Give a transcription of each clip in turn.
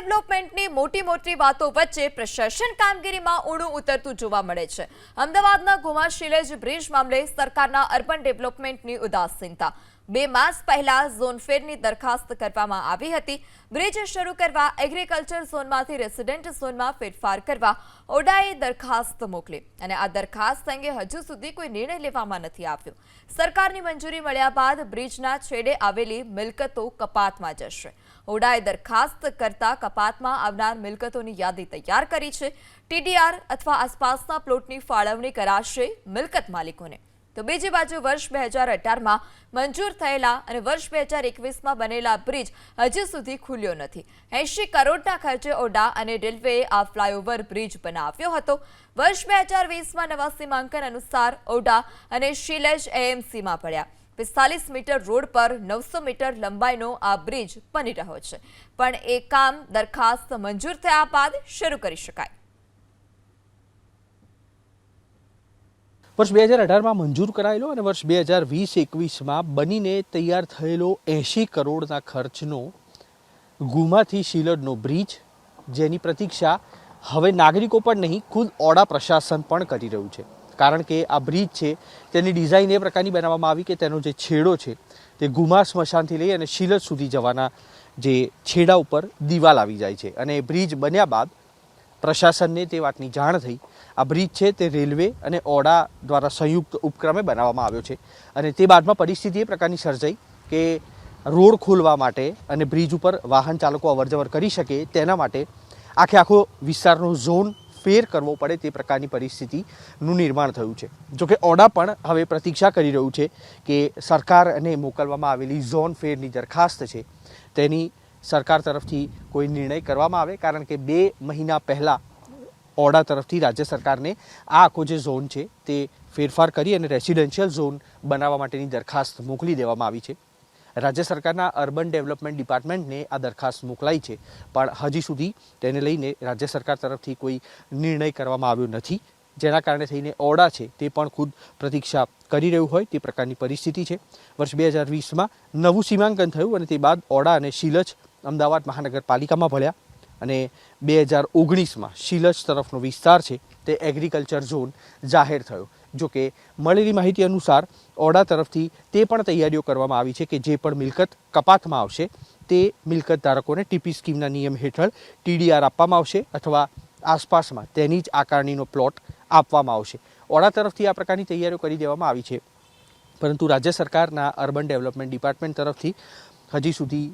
ડેવલપમેન્ટની મોટી મોટી વાતો વચ્ચે પ્રશાસન કામગીરીમાં ઊણું ઉતરતું જોવા મળે છે. અમદાવાદના ગુમા શિલેજ બ્રિજ મામલે સરકારના અર્બન ડેવલપમેન્ટની ઉદાસીનતા. બે માસ પહેલા ઝોન ફેરની દરખાસ્ત કરવામાં આવી હતી. બ્રિજ શરૂ કરવા એગ્રીકલ્ચર ઝોનમાંથી રેસિડેન્ટ ઝોનમાં ફેરફાર કરવા ઓડાએ દરખાસ્ત મોકલી અને આ દરખાસ્ત અંગે હજુ સુધી કોઈ નિર્ણય લેવામાં નથી આવ્યો. સરકારની મંજૂરી મળ્યા બાદ બ્રિજના છેડે આવેલી મિલકતો કપાતમાં જશે. ઓડાએ દરખાસ્ત કરતા કપાતમાં આવનાર મિલકતોની યાદી તૈયાર કરી છે. ટીડીઆર અથવા આસપાસના પ્લોટની ફાળવણી કરાશે મિલકત માલિકોને. તો બીજી બાજુ વર્ષ બે હજાર અઢારમાં મંજૂર થયેલા અને વર્ષ બે હજાર એકવીસમાં બનેલા બ્રિજ હજી સુધી ખુલ્યો નથી. એંશી કરોડના ખર્ચે ઓડા અને રેલવેએ આ ફ્લાયઓવર બ્રિજ બનાવ્યો હતો. વર્ષ બે હજાર વીસમાં નવા સીમાંકન અનુસાર ઓડા અને શિલેજ એએમસીમાં પડ્યા પિસ્તાલીસ મીટર રોડ પર નવસો મીટર લંબાઈનો આ બ્રિજ બની રહ્યો છે. પણ એ કામ દરખાસ્ત મંજૂર થયા બાદ શરૂ કરી શકાય. વર્ષ બે હજાર અઢારમાં મંજૂર કરાયેલો અને વર્ષ બે હજાર વીસ એકવીસમાં બનીને તૈયાર થયેલો એંશી કરોડના ખર્ચનો ગુમાથી શિલડનો બ્રિજ, જેની પ્રતીક્ષા હવે નાગરિકો પણ નહીં, ખુદ ઓડા પ્રશાસન પણ કરી રહ્યું છે. કારણ કે આ બ્રિજ છે, તેની ડિઝાઇન એ પ્રકારની બનાવવામાં આવી કે તેનો જે છેડો છે, તે ગુમા સ્મશાનથી લઈ અને શિલજ સુધી જવાના જે છેડા ઉપર દિવાલ આવી જાય છે. અને એ બ્રિજ બન્યા બાદ પ્રશાસનને તે વાતની જાણ થઈ. આ બ્રિજ છે તે રેલવે અને ઓડા દ્વારા સંયુક્ત ઉપક્રમે બનાવવામાં આવ્યો છે. અને તે બાદમાં પરિસ્થિતિ એ પ્રકારની સર્જાઈ કે રોડ ખોલવા માટે અને બ્રિજ ઉપર વાહન ચાલકો અવરજવર કરી શકે તેના માટે આખે આખો વિસ્તારનો ઝોન ફેર કરવો પડે તે પ્રકારની પરિસ્થિતિનું નિર્માણ થયું છે. જોકે ઓડા પણ હવે પ્રતીક્ષા કરી રહ્યું છે કે સરકાર અને મોકલવામાં આવેલી ઝોન ફેરની દરખાસ્ત છે તેની સરકાર તરફથી કોઈ નિર્ણય કરવામાં આવે, કારણ કે બે મહિના પહેલાં ઓડા તરફથી રાજ્ય સરકારને આ આખો જે ઝોન છે તે ફેરફાર કરી અને રેસિડેન્શિયલ ઝોન બનાવવા માટેની દરખાસ્ત મોકલી દેવામાં આવી છે. રાજ્ય સરકારના અર્બન ડેવલપમેન્ટ ડિપાર્ટમેન્ટને આ દરખાસ્ત મોકલાઈ છે, પણ હજી સુધી તેને લઈને રાજ્ય સરકાર તરફથી કોઈ નિર્ણય કરવામાં આવ્યો નથી. જેના કારણે થઈને ઓડા છે તે પણ ખુદ પ્રતીક્ષા કરી રહ્યું હોય તે પ્રકારની પરિસ્થિતિ છે. વર્ષ બે હજાર વીસમાં નવું સીમાંકન થયું અને તે બાદ ઓડા અને શિલજ અમદાવાદ મહાનગરપાલિકામાં ભળ્યા અને બે હજાર ઓગણીસમાં શિલજ તરફનો વિસ્તાર છે તે એગ્રીકલ્ચર ઝોન જાહેર થયો. જો કે મળેલી માહિતી અનુસાર ઓડા તરફથી તે પણ તૈયારીઓ કરવામાં આવી છે કે જે પણ મિલકત કપાતમાં આવશે તે મિલકત ધારકોને ટીપી સ્કીમના નિયમ હેઠળ ટીડીઆર આપવામાં આવશે અથવા આસપાસમાં તેની જ આકારણીનો પ્લોટ આપવામાં આવશે. ઓડા તરફથી આ પ્રકારની તૈયારીઓ કરી દેવામાં આવી છે. પરંતુ રાજ્ય સરકારના અર્બન ડેવલપમેન્ટ ડિપાર્ટમેન્ટ તરફથી હજી સુધી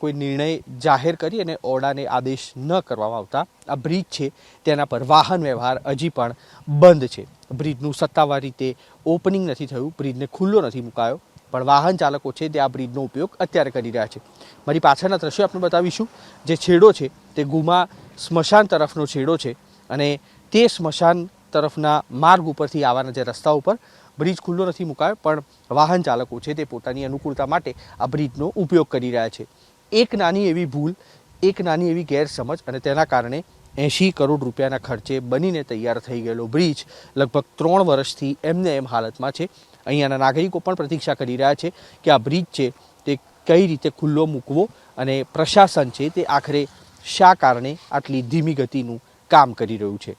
કોઈ નિર્ણય જાહેર કરી અને ઓરડાને આદેશ ન કરવામાં આવતા આ બ્રિજ છે, તેના પર વાહન વ્યવહાર હજી પણ બંધ છે. બ્રિજનું સત્તાવાર રીતે ઓપનિંગ નથી થયું, બ્રિજને ખુલ્લો નથી મુકાયો, પણ વાહન ચાલકો છે તે આ બ્રિજનો ઉપયોગ અત્યારે કરી રહ્યા છે. મારી પાછળના દ્રશ્યો આપણે બતાવીશું. જે છેડો છે, તે ગુમા સ્મશાન તરફનો છેડો છે અને તે સ્મશાન તરફના માર્ગ ઉપરથી આવવાના જે રસ્તા ઉપર બ્રિજ ખુલ્લો નથી મુકાયો, પણ વાહન ચાલકો છે તે પોતાની અનુકૂળતા માટે આ બ્રિજનો ઉપયોગ કરી રહ્યા છે. એક નાની એવી ભૂલ, એક નાની એવી ગેરસમજ અને તેના કારણે એંશી કરોડ રૂપિયાના ખર્ચે બનીને તૈયાર થઈ ગયેલો બ્રિજ લગભગ ત્રણ વર્ષથી એમને એમ હાલતમાં છે. અહીંયાના નાગરિકો પણ પ્રતીક્ષા કરી રહ્યા છે કે આ બ્રિજ છે તે કઈ રીતે ખુલ્લો મૂકવો અને પ્રશાસન છે તે આખરે શા કારણે આટલી ધીમી ગતિનું કામ કરી રહ્યું છે.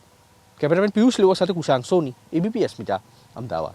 કેમેરામેન પિયુષ લેવા સાથે કુશાંક સોની, એબીપી અસ્મિતા, અમદાવાદ.